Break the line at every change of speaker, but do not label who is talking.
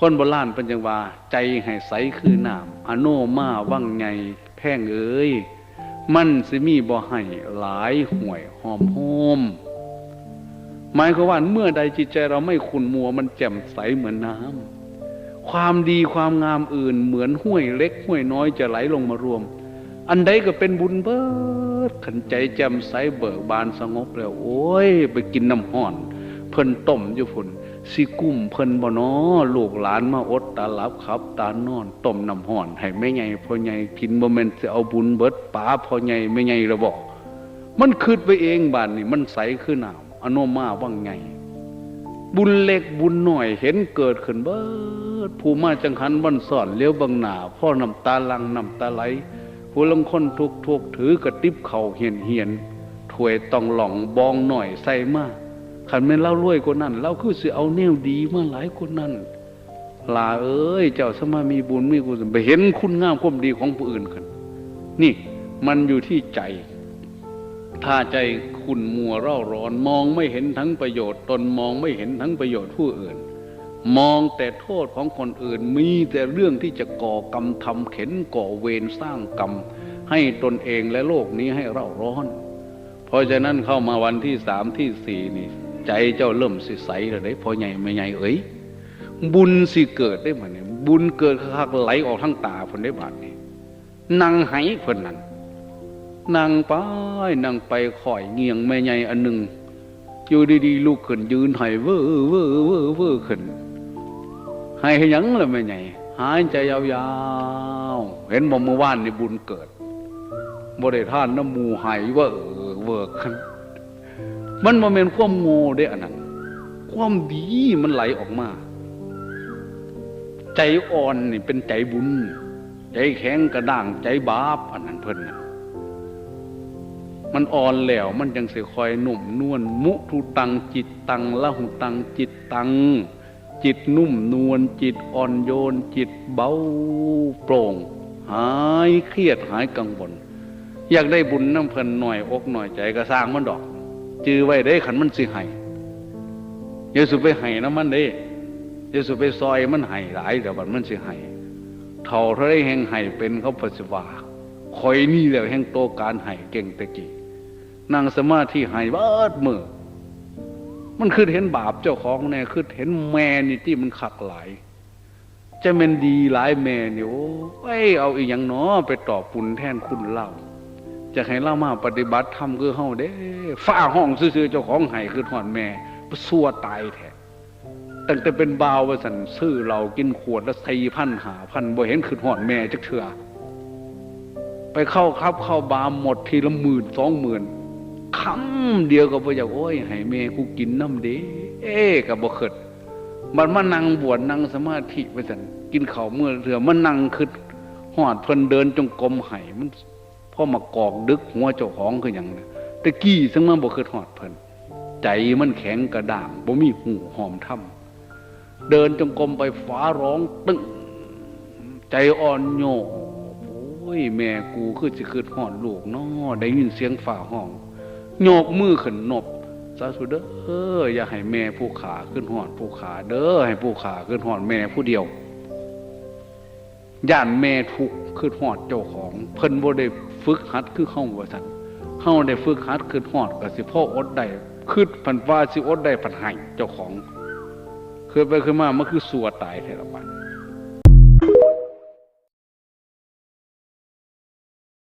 คนโบราณเป็นจังว่า ใจให้ใสคือน้ำอโนมาว่างไงแพ่งเอ้ยมันสิมีบ่ให้หลายห่วยหอมโฮมหมายความว่าเมื่อใดจิตใจเราไม่ขุนมัวมันแจ่มใสเหมือนน้ำความดีความงามอื่นเหมือนห้วยเล็กห้วยน้อยจะไหลลงมารวม อันใดก็เป็นบุญเบิดขันใจแจ่มใสเบิกบานสงบแล้ว โอ้ย ไปกินน้ำห่อน เพิ่นต้มอยู่พุ่น สิกุ้มเพิ่นบ่นอลูกหลานมาอดตาหลับขับ ตานอนต้มน้ำห่อน ให้แม่ใหญ่พ่อใหญ่กินบ่แม่นสิเอาบุญเบิดป๋าพ่อใหญ่แม่ใหญ่ระบอก มันคืดไปเองบ้านนี่มันใสคือน้ำอโนมาว่างไง บุญเล็กบุญหน่อยเห็นเกิดขึ้นเบิดผู้มาจังหันวันสอนเลี้ยวบังหน้าพ่อน้ำตาลังน้ำตาไหลผู้ลงคนทุกทุกถือกระติบเข่าเหียนเหียนถวยต้องหล่องบองหน่อยใส่มาก ขันแม่นเล่ารวยกว่านั้นเราคือสิเอาแนวดีมาหลายคนนั้นลาเอ้ยเจ้าสมามีบุญมีกุศลไปเห็นคุณงามความดีของผู้อื่นกัน นี่มันอยู่ที่ใจ ถ้าใจคุณมัวเร่าร้อน มองไม่เห็นทั้งประโยชน์ตนมองไม่เห็นทั้งประโยชน์ผู้อื่น มองแต่โทษของคนอื่นมีแต่เรื่องที่จะก่อกรรมทำเข็นก่อเวรสร้างกรรม ให้ตนเองและโลกนี้ให้เร่าร้อน เพราะฉะนั้นเข้ามาวันที่สามที่สี่นี่ ใจเจ้าเริ่มสิใสแล้วได้พอใหญ่ไม่ใหญ่เอ้ยบุญสิเกิดได้มาเนี่ยบุญเกิดคักไหลออกทั้งตาผลได้บาดนี่นั่งไหเพิ่นนั่นนั่งไปนั่งไปข่อยเงียงแม่ใหญ่อันหนึ่งอยู่ดีๆลูกขึ้นยืนไหเวอเวอเวอเวอขึ้นห้ให้หยังเลยไม่ไงหายใจยาวๆเห็นบอกเมื่อวานนี่บุญเกิดบริท่านน้ำหมูหายเวอเวอกัน มันมาเป็นความโง่ได้อันนั้น ความดีมันไหลออกมา ใจอ่อนนี่เป็นใจบุญ ใจแข็งกระด้างใจบาปอันนั้นเพิ่นนะมันอ่อนแล้วมันยังเสิคอยหนุ่มนวลมุทุตังจิตตังละหุตังจิตตัง จิตนุ่มนวลจิตอ่อนโยน จิตเบาโปร่ง หายเครียดหายกังวลอยากได้บุญน้ำเพลินหน่อยอกหน่อยใจก็สร้างมันดอก จือไว้ได้ขันมันสิให้อย่าสุไปให้น้ำมันเด้อย่าสุไปซอยมันให้หลายเดี๋ยวบัดมันสิให้เท่าเท่าไรแห่งให้เป็นเขาปฏิวาคอยนี่แล้วแห่งโตการให้เก่งตะกี้นั่งสมาธิให้เบิดมือมันคือเห็นบาปเจ้าของแน่คือเห็นแม่นี่ที่มันขักหลายจะเป็นดีหลายแม่นี่โอ้ยเอาอีกอย่างเนาะไปตอบปุนแทนคุณเล่า จะให้เล่ามาปฏิบัติธรรมคือเฮาเด้ฝ้าห้องซื่อๆเจ้าของไห้คือถอนแม่สัวตายแท้ตั้งแต่เป็นบ่าวว่าสันซื้อเรากินขวดละสี่พันหาพันบ่เห็นคือหอนแม่จักเถื่อไปเข้าครับเข้าบาร์หมดทีละหมื่นสองหมื่นคำเดียวก็บ่อยากโอ้ยให้แม่กูกินน้ำเด้เอ๊ก็บ่เคิดมันมานั่งบวชนั่งสมาธิไปสันกินข้าวเมื่อเถื่อมันนั่งคือหอดเพลินเดินจงกรมไห้มัน พ่อมากอกดึกหัวเจ้าของคืออย่างนั้นตะกี้ซึ่งมันบ่คือหอดเพิ่นใจมันแข็งกระด้างบ่มีหูหอมถ้ำเดินจงกรมไปฟ้าร้องตึ้งใจอ่อนโยโอ้ยแม่กูคือสิคือหอดลูกน้อได้ยินเสียงฝ่าห้องโยกมือขึ้นนบสาธุเด้ออย่าให้แม่ผู้ขาขึ้นหอดผู้ขาเด้อให้ผู้ขาขึ้นหอดแม่ผู้เดียว ย่านแม่ทุกข์ขึ้นหอดเจ้าของ เพิ่นบ่ได้ฝึกหัดคือเข้าว่าซั่นเฮาได้ฝึกหัดขึ้นหอดก็สิพ่ออดได้คือพันว่าสิอดได้พันหายเจ้าของคือไปคือมามันคือสัวตายแท้ละบัด